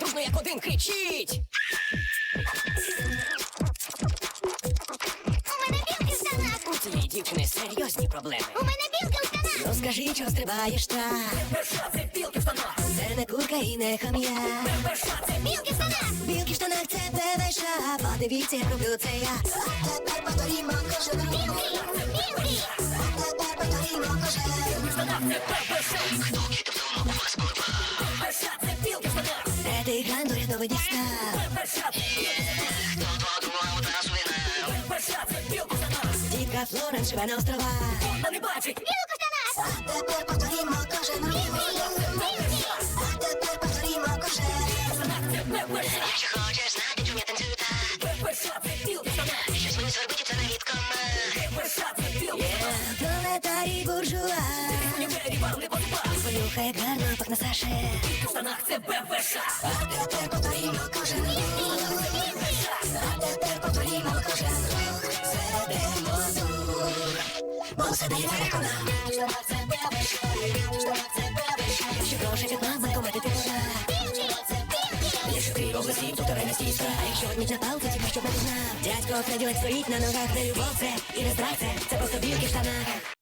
дружно як один кричіть. У мене білки в штанах! У цієї дівчини серйозні проблеми. У мене білки в штанах! Ну скажи, чого стрибаєш так? Це білки в штанах. Це не курка і не хам'я. Це Білки в штанах! Білки в штанах це ПВШ. Подивіться, як роблю це я. А тепер повторімо кожен рух. Білки! Білки! А тепер повторімо кожен рух. штанах це ППШ. ППШ це білки це білки в штанах. Дідка Флоренс живе на островах. Вона не бачить. Білки в штанах! А тепер повторімо кожен А тепер повторімо кожен. Якщо хочеш знати, чому я танцюю так. Щось мені зробити, це навіть команд. ППШ це білки в штанах. Пролетарій буржуа. Універі вам не позбав. Понюхай як гарно пахне Саше. В штанах це ППШ. А тепер повторімо кожен рух. А тепер повторімо кожен рух. Зведемо тур. Бо це дає переконав. Штанах це ПВШ. Штанах це ПВШ. Якщо гроші від мами, комети ти пора. Білки! Білки! Якщо ти обласів, то не стій страх. Якщо одні на палці, тільки щоб не знав. Дядько Фреділек стоїть на ногах, де любов це і не страх